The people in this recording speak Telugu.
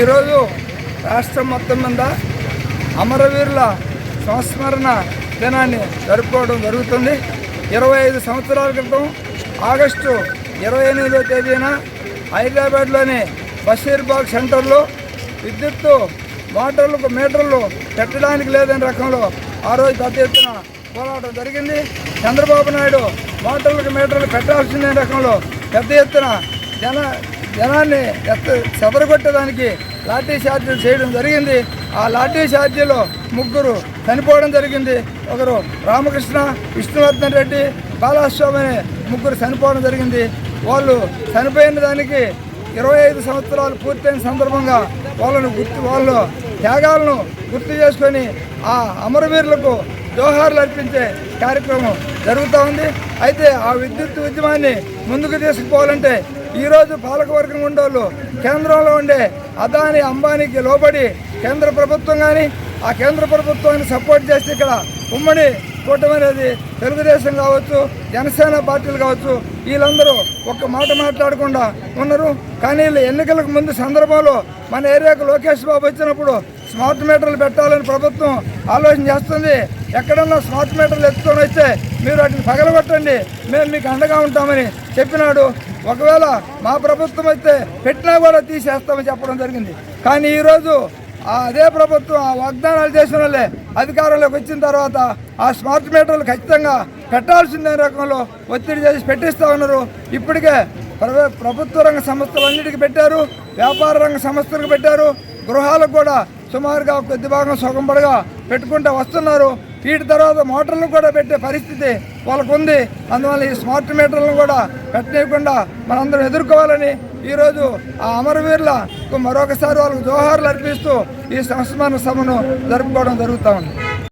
ఈరోజు రాష్ట్రం మొత్తం మీద అమరవీరుల సంస్మరణ దినాన్ని జరుపుకోవడం జరుగుతుంది. ఇరవై ఐదు సంవత్సరాల క్రితం ఆగస్టు ఇరవై ఎనిమిదో తేదీన హైదరాబాద్లోని బషీర్బాగ్ సెంటర్లో విద్యుత్తు మోటార్లకు మీటర్లు పెట్టడానికి లేదని రకంలో ఆ రోజు పెద్ద ఎత్తున పోరాటం జరిగింది. చంద్రబాబు నాయుడు మోటార్లకు మీటర్లు పెట్టాల్సిందే రకంలో పెద్ద ఎత్తున జన జనాన్ని ఎత్త చెదరగొట్టడానికి లాఠీ ఛార్జీలు చేయడం జరిగింది. ఆ లాఠీ ఛార్జీలో ముగ్గురు చనిపోవడం జరిగింది. ఒకరు రామకృష్ణ విష్ణువర్ధన్ రెడ్డి బాలస్వామి ముగ్గురు చనిపోవడం జరిగింది. వాళ్ళు చనిపోయిన దానికి ఇరవై ఐదు సంవత్సరాలు పూర్తయిన సందర్భంగా వాళ్ళను గుర్తు వాళ్ళు త్యాగాలను గుర్తు చేసుకొని ఆ అమరవీరులకు జోహార్లు అర్పించే కార్యక్రమం జరుగుతూ ఉంది. అయితే ఆ విద్యుత్ ఉద్యమాన్ని ముందుకు తీసుకుపోవాలంటే ఈరోజు పాలకవర్గం ఉండేవాళ్ళు కేంద్రంలో ఉండే అదాని అంబానీకి లోబడి కేంద్ర ప్రభుత్వం కానీ ఆ కేంద్ర ప్రభుత్వాన్ని సపోర్ట్ చేస్తే ఇక్కడ ఉమ్మడి కూటమి అనేది తెలుగుదేశం కావచ్చు జనసేన పార్టీలు కావచ్చు వీళ్ళందరూ ఒక్క మాట మాట్లాడకుండా ఉన్నారు. కానీ వీళ్ళు ఎన్నికలకు ముందు సందర్భంలో మన ఏరియాకు లోకేష్ బాబు వచ్చినప్పుడు స్మార్ట్ మీటర్లు పెట్టాలని ప్రభుత్వం ఆలోచన చేస్తుంది. ఎక్కడన్నా స్మార్ట్ మీటర్లు ఎత్తుకొని వస్తే మీరు వాటిని పగలగొట్టండి. మేము మీకు అండగా ఉంటామని చెప్పినాడు. ఒకవేళ మా ప్రభుత్వం అయితే పెట్టినా కూడా తీసేస్తామని చెప్పడం జరిగింది. కానీ ఈరోజు అదే ప్రభుత్వం ఆ వాగ్దానాలు చేసిన వాళ్ళే అధికారంలోకి వచ్చిన తర్వాత ఆ స్మార్ట్ మీటర్లు ఖచ్చితంగా పెట్టాల్సిందే రకంలో ఒత్తిడి చేసి పెట్టిస్తా ఉన్నారు. ఇప్పటికే ప్రభుత్వ రంగ సంస్థలన్నిటికీ పెట్టారు. వ్యాపార రంగ సంస్థలకు పెట్టారు. గృహాలకు కూడా సుమారుగా కొద్ది భాగం సగంపడగా పెట్టుకుంటూ వస్తున్నారు. వీటి తర్వాత మోటార్లు కూడా పెట్టే పరిస్థితి వాళ్ళకు ఉంది అందువల్ల ఈ స్మార్ట్ మీటర్లను కూడా పెట్టనీయకుండా మనందరం ఎదుర్కోవాలని ఈరోజు ఆ అమరవీరులకు మరొకసారి వాళ్ళకు జోహార్లు అర్పిస్తూ ఈ సంస్మరణ సభను జరుపుకోవడం జరుగుతూ ఉంది.